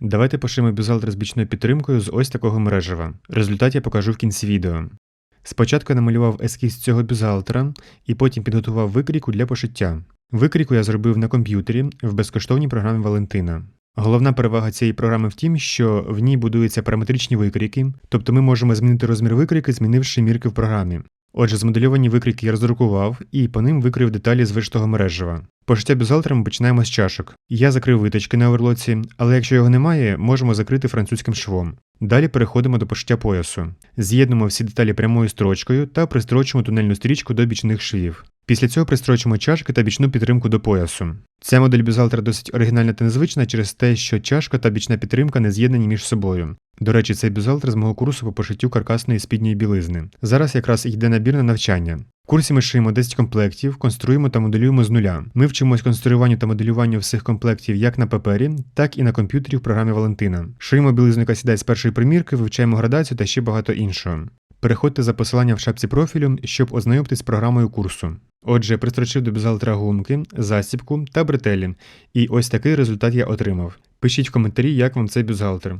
Давайте пошимо бюзгалтер з бічною підтримкою з ось такого мережева. Результат я покажу в кінці відео. Спочатку я намалював ескіз цього бюзгалтера і потім підготував викрійку для пошиття. Викрійку я зробив на комп'ютері в безкоштовній програмі Валентина. Головна перевага цієї програми в тім, що в ній будуються параметричні викрійки, тобто ми можемо змінити розмір викрійки, змінивши мірки в програмі. Отже, змоделювані викрійки я роздрукував і по ним викрив деталі з вишитого мережева. Пошиття бюзгалтера ми починаємо з чашок. Я закрив виточки на оверлоці, але якщо його немає, можемо закрити французьким швом. Далі переходимо до пошиття поясу. З'єднуємо всі деталі прямою строчкою та пристрочимо тунельну стрічку до бічних швів. Після цього пристрочимо чашки та бічну підтримку до поясу. Ця модель бюзгалтера досить оригінальна та незвична через те, що чашка та бічна підтримка не з'єднані між собою. До речі, цей бюзгалтер з мого курсу по пошиттю каркасної спідньої білизни. Зараз якраз йде набір на навчання. В курсі ми шиємо 10 комплектів, конструємо та моделюємо з нуля. Ми вчимось конструюванню та моделюванню всіх комплектів як на папері, так і на комп'ютері в програмі Валентина. Шиємо білизну, яка сідає з першої примірки, вивчаємо градацію та ще багато іншого. Переходьте за посиланням в шапці профілю, щоб ознайомитись з програмою курсу. Отже, пристрочив до бюзгалтера гумки, засібку та бретелі, і ось такий результат я отримав. Пишіть в коментарі, як вам цей бюзгалтер.